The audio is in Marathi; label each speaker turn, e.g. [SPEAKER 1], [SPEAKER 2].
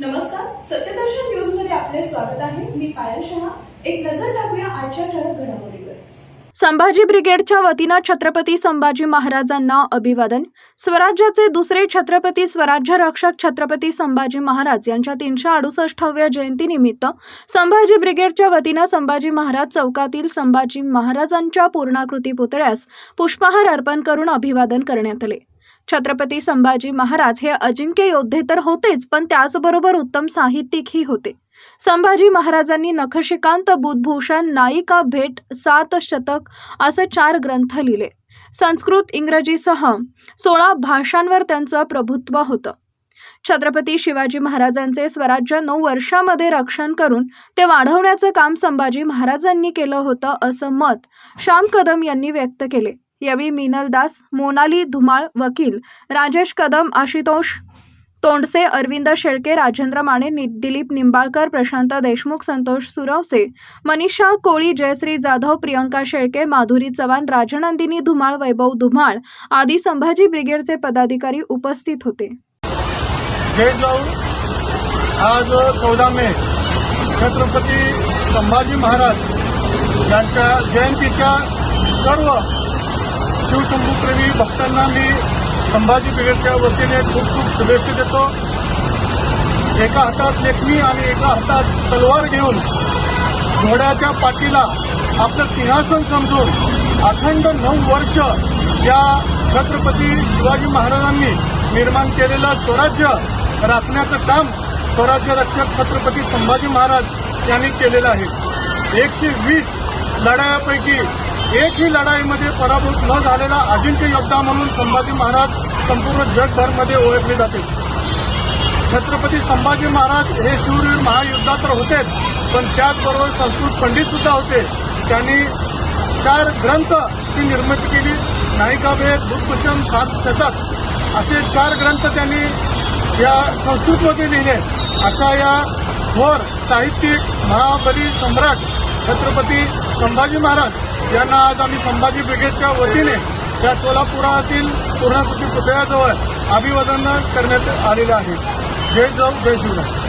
[SPEAKER 1] नमस्कार सत्यदर्शन न्यूजमध्ये आपले स्वागत आहे. मी पायल शहा. एक नजर टाकूया आजच्या ठळक घडामोडीवर.
[SPEAKER 2] संभाजी ब्रिगेडच्या वतीनं छत्रपती संभाजी महाराजांना अभिवादन. स्वराज्याचे दुसरे छत्रपती स्वराज्य रक्षक छत्रपती संभाजी महाराज यांच्या तीनशे अडुसष्टाव्या जयंतीनिमित्त संभाजी ब्रिगेडच्या वतीनं संभाजी महाराज चौकातील संभाजी महाराजांच्या पूर्णाकृती पुतळ्यास पुष्पहार अर्पण करून अभिवादन करण्यात आले. छत्रपती संभाजी महाराज हे अजिंक्य योद्धे तर होतेच पण त्याचबरोबर उत्तम साहित्यिकही होते. संभाजी महाराजांनी नखशिकांत बुधभूषण नायिका भेट सात शतक असे चार ग्रंथ लिहिले. संस्कृत इंग्रजीसह सोळा भाषांवर त्यांचं प्रभुत्व होतं. छत्रपती शिवाजी महाराजांचे स्वराज्य नऊ वर्षामध्ये रक्षण करून ते वाढवण्याचं काम संभाजी महाराजांनी केलं होतं असं मत श्याम कदम यांनी व्यक्त केले. यावेळी मिनल दास मोनाली धुमाळ वकील राजेश कदम आशुतोष तोंडसे अरविंद शेळके राजेंद्र माने दिलीप निंबाळकर प्रशांत देशमुख संतोष सुरवसे मनीषा कोळी जयश्री जाधव प्रियंका शेळके माधुरी चव्हाण राजनंदिनी धुमाळ वैभव धुमाळ आदी संभाजी ब्रिगेडचे पदाधिकारी उपस्थित होते.
[SPEAKER 3] आज चौदा मे छत्रपती संभाजी महाराज यांच्या जयंतीच्या सर्व शिवशंभूप्रेमी भक्तांना मी संभाजी ब्रिगेडच्या वतीने खूप खूप शुभेच्छा देतो. एका हातात लेखणी आणि एका हातात तलवार घेऊन घोड्याच्या पाठीला आपलं सिंहासन समजून अखंड नऊ वर्ष या छत्रपती शिवाजी महाराजांनी निर्माण केलेलं स्वराज्य राखण्याचं काम स्वराज्य रक्षक छत्रपती संभाजी महाराज यांनी केलेलं आहे. एकशे वीस लढायापैकी एकही लढाईमध्ये पराभूत न झालेला अजिंक्य योद्धा म्हणून संभाजी महाराज संपूर्ण जगभरमध्ये ओळखले जाते. छत्रपती संभाजी महाराज हे शूरवीर महायुद्धा तर होतेच पण त्याचबरोबर संस्कृत पंडित सुद्धा होते. त्यांनी चार ग्रंथची निर्मिती केली. नायिकाभेद बुद्धभूषण सात शतक असे चार ग्रंथ त्यांनी या संस्कृतमध्ये लिहिले. अशा या थोर साहित्यिक महाबली सम्राट छत्रपती संभाजी महाराज यांना आज आम्ही संभाजी ब्रिगेडच्या वतीने या सोलापुरातील पूर्णाकृती पुतळ्याजवळ अभिवादन करण्यात आलेलं आहे. जय जाऊ जय शिवराय.